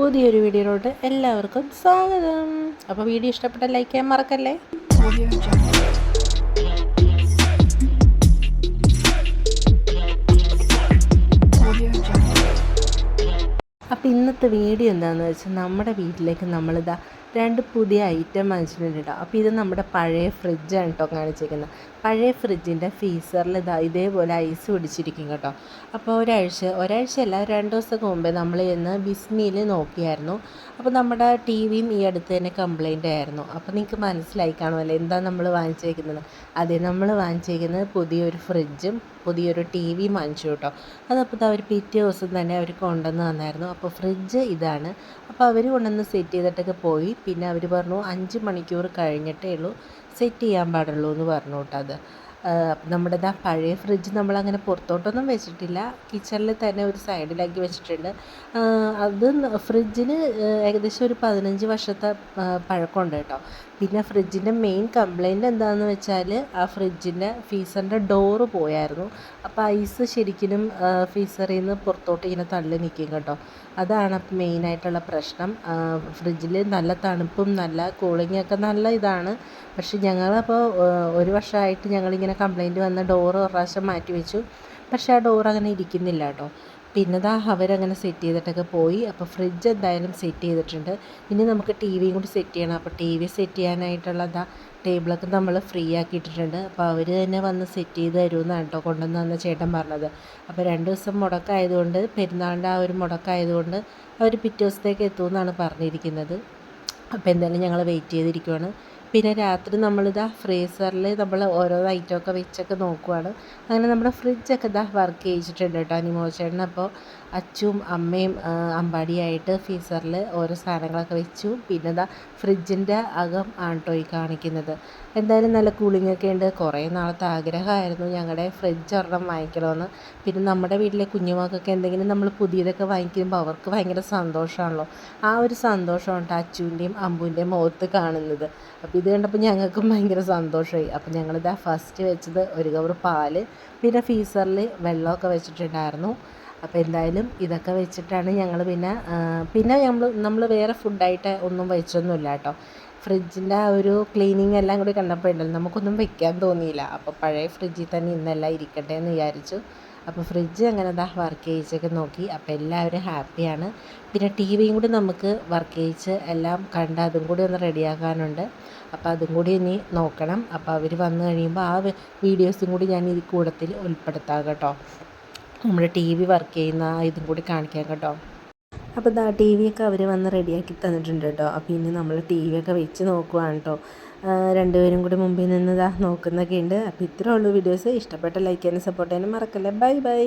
പുതിയൊരു വീഡിയോയിലോട്ട് എല്ലാവർക്കും സ്വാഗതം. അപ്പോൾ വീഡിയോ ഇഷ്ടപ്പെട്ട ലൈക്ക് ചെയ്യാൻ മറക്കല്ലേ? അപ്പോൾ ഇന്നത്തെ വീഡിയോ എന്താണെന്ന് വെച്ചാൽ നമ്മുടെ വീട്ടിലേക്ക് നമ്മളിതാ രണ്ട് പുതിയ ഐറ്റം വാങ്ങിച്ചിട്ടുണ്ട് കേട്ടോ അപ്പോൾ ഇത് നമ്മുടെ പഴയ ഫ്രിഡ്ജാണ് കേട്ടോ കാണിച്ചിരിക്കുന്നത് പഴയ ഫ്രിഡ്ജിന്റെ ഫീസറിൽ ഇതാ ഇതേപോലെ ഐസ് പിടിച്ചിരിക്കും കേട്ടോ. അപ്പോൾ ഒരാഴ്ച അല്ല രണ്ട് ദിവസം മുമ്പേ നമ്മൾ ഇന്ന് ബിസ്മിയിൽ നോക്കിയായിരുന്നു. അപ്പോൾ നമ്മുടെ ടി വിയും ഈ അടുത്ത് തന്നെ കംപ്ലൈന്റ് ആയിരുന്നു. അപ്പോൾ നിങ്ങൾക്ക് മനസ്സിലായി കാണുമല്ലോ എന്താ നമ്മൾ വാങ്ങിച്ചേക്കുന്നത്? അതെ നമ്മൾ വാങ്ങിച്ചേക്കുന്നത് പുതിയൊരു ഫ്രിഡ്ജും പുതിയൊരു ടി വിയും വാങ്ങിച്ചു കേട്ടോ. അതപ്പോൾ അവർ പിറ്റേ ദിവസം തന്നെ അവർ കൊണ്ടുവന്ന് തന്നായിരുന്നു. അപ്പോൾ ഫ്രിഡ്ജ് ഇതാണ്. അപ്പോൾ അവർ കൊണ്ടുവന്ന് സെറ്റ് ചെയ്തിട്ടൊക്കെ പോയി. പിന്നെ അവർ പറഞ്ഞു അഞ്ച് മണിക്കൂർ കഴിഞ്ഞിട്ടേ ഉള്ളൂ സെറ്റ് ചെയ്യാൻ പാടുള്ളൂ എന്ന് പറഞ്ഞു കേട്ടോ അത്. നമ്മുടെ ആ പഴയ ഫ്രിഡ്ജ് നമ്മളങ്ങനെ പുറത്തോട്ടൊന്നും വെച്ചിട്ടില്ല. കിച്ചണിൽ തന്നെ ഒരു സൈഡിലാക്കി വെച്ചിട്ടുണ്ട്. അത് ഫ്രിഡ്ജിന് ഏകദേശം ഒരു പതിനഞ്ച് വർഷത്തെ പഴക്കമുണ്ട് കേട്ടോ. പിന്നെ ഫ്രിഡ്ജിന്റെ മെയിൻ കംപ്ലൈന്റ് എന്താണെന്ന് വെച്ചാൽ ആ ഫ്രിഡ്ജിന്റെ ഫീസറിന്റെ ഡോറ് പോയായിരുന്നു. അപ്പോൾ ഐസ് ശരിക്കും ഫീസറിൽ നിന്ന് പുറത്തോട്ട് ഇങ്ങനെ തള്ളി നിൽക്കും കേട്ടോ. അതാണ് മെയിനായിട്ടുള്ള പ്രശ്നം. ഫ്രിഡ്ജിൽ നല്ല തണുപ്പും നല്ല കൂളിങ്ങൊക്കെ നല്ല ഇതാണ്. പക്ഷെ ഞങ്ങളപ്പോൾ ഒരു വർഷമായിട്ട് ഞങ്ങളിങ്ങനെ കംപ്ലൈന്റ് വന്ന ഡോറ് ഒരു പ്രാവശ്യം മാറ്റി വെച്ചു. പക്ഷേ ആ ഡോർ അങ്ങനെ ഇരിക്കുന്നില്ല കേട്ടോ. പിന്നെ ദാ അവരങ്ങനെ സെറ്റ് ചെയ്തിട്ടൊക്കെ പോയി. അപ്പോൾ ഫ്രിഡ്ജ് എന്തായാലും സെറ്റ് ചെയ്തിട്ടുണ്ട്. ഇനി നമുക്ക് ടി വിയും കൂടി സെറ്റ് ചെയ്യണം. അപ്പോൾ ടി വി സെറ്റ് ചെയ്യാനായിട്ടുള്ള ദാ ടേബിളൊക്കെ നമ്മൾ ഫ്രീ ആക്കിയിട്ടിട്ടുണ്ട്. അപ്പോൾ അവർ തന്നെ വന്ന് സെറ്റ് ചെയ്ത് തരുമെന്നാണ് കേട്ടോ കൊണ്ടുവന്ന് തന്ന ചേട്ടൻ പറഞ്ഞത്. അപ്പോൾ രണ്ട് ദിവസം മുടക്കായതുകൊണ്ട് പെരുന്നാളിന്റെ ആ ഒരു മുടക്കായതുകൊണ്ട് അവർ പിറ്റേ ദിവസത്തേക്ക് എത്തുമെന്നാണ് പറഞ്ഞിരിക്കുന്നത്. അപ്പോൾ എന്തായാലും ഞങ്ങൾ വെയിറ്റ് ചെയ്തിരിക്കുവാണ്. പിന്നെ രാത്രി നമ്മളിതാ ഫ്രീസറിൽ നമ്മൾ ഓരോ ഐറ്റമൊക്കെ വെച്ചൊക്കെ നോക്കുവാണ്. അങ്ങനെ നമ്മുടെ ഫ്രിഡ്ജൊക്കെ ഇതാ വർക്ക് ചെയ്യിച്ചിട്ടുണ്ട് കേട്ടോ അനുമോചേട്ടൻ. അപ്പോൾ അച്ചും അമ്മയും അമ്പാടിയായിട്ട് ഫ്രീസറിൽ ഓരോ സാധനങ്ങളൊക്കെ വെച്ചു. പിന്നെ ഇതാ ഫ്രിഡ്ജിന്റെ അകം ആണ് കേട്ടോ ഈ കാണിക്കുന്നത്. എന്തായാലും നല്ല കൂളിംഗ് ഒക്കെ ഉണ്ട്. കുറേ നാളത്തെ ആഗ്രഹമായിരുന്നു ഞങ്ങളുടെ ഫ്രിഡ്ജ് ഒരെണ്ണം വാങ്ങിക്കണമെന്ന് പിന്നെ നമ്മുടെ വീട്ടിലെ കുഞ്ഞുമക്കൾക്ക് എന്തെങ്കിലും നമ്മൾ പുതിയതൊക്കെ വാങ്ങിക്കുമ്പോൾ അവർക്ക് ഭയങ്കര സന്തോഷമാണല്ലോ ആ ഒരു സന്തോഷമാണ് അച്ചുവിന്റെയും അമ്പുവിന്റെയും മുഖത്ത് കാണുന്നത്. അപ്പോൾ ഇത് കണ്ടപ്പോൾ ഞങ്ങൾക്കും ഭയങ്കര സന്തോഷമായി അപ്പോൾ ഞങ്ങളിതാ ഫസ്റ്റ് വെച്ചത് ഒരു കവർ പാൽ പിന്നെ ഫീസറിൽ വെള്ളമൊക്കെ വെച്ചിട്ടുണ്ടായിരുന്നു. അപ്പോൾ എന്തായാലും ഇതൊക്കെ വെച്ചിട്ടാണ് ഞങ്ങൾ പിന്നെ പിന്നെ നമ്മൾ നമ്മൾ വേറെ ഫുഡായിട്ട് ഒന്നും വെച്ചൊന്നുമില്ല കേട്ടോ. ഫ്രിഡ്ജിന്റെ ആ ഒരു ക്ലീനിങ് എല്ലാം കൂടി കണ്ടപ്പോൾ ഉണ്ടല്ലോ നമുക്കൊന്നും വെക്കാൻ തോന്നിയില്ല. അപ്പോൾ പഴയ ഫ്രിഡ്ജിൽ തന്നെ ഇന്നെല്ലാം ഇരിക്കട്ടെ എന്ന് വിചാരിച്ചു. അപ്പോൾ ഫ്രിഡ്ജ് അങ്ങനെ ദാ വർക്ക് ചെയ്യിച്ചൊക്കെ നോക്കി. അപ്പോൾ എല്ലാവരും ഹാപ്പിയാണ് പിന്നെ ടി വിയും കൂടി നമുക്ക് വർക്ക് ചെയ്യിച്ച് എല്ലാം കണ്ട് അതും കൂടി ഒന്ന് റെഡിയാക്കാനുണ്ട് അപ്പോൾ അതും കൂടി ഇനി നോക്കണം. അപ്പോൾ അവർ വന്നു കഴിയുമ്പോൾ ആ വീഡിയോസും കൂടി ഞാൻ ഈ കൂടത്തിൽ ഉൾപ്പെടുത്താം കേട്ടോ. നമ്മുടെ ടി വി വർക്ക് ചെയ്യുന്ന ഇതും കൂടി കാണിക്കാം കേട്ടോ. അപ്പോൾ ദാ ടി വിയൊക്കെ അവർ വന്ന് റെഡിയാക്കി തന്നിട്ടുണ്ട് കേട്ടോ. അപ്പോൾ ഇനി നമ്മൾ ടി വിയൊക്കെ വെച്ച് നോക്കുവാണ് കേട്ടോ. രണ്ടുപേരും കൂടി മുമ്പിൽ നിന്ന് ഇതാ നോക്കുന്നൊക്കെ ഉണ്ട് അപ്പോൾ ഇത്രേ ഉള്ളൂ വീഡിയോസ്. ഇഷ്ടപ്പെട്ട ലൈക്ക് ചെയ്യാനും സപ്പോർട്ട് ചെയ്യാനും മറക്കല്ലേ. Bye bye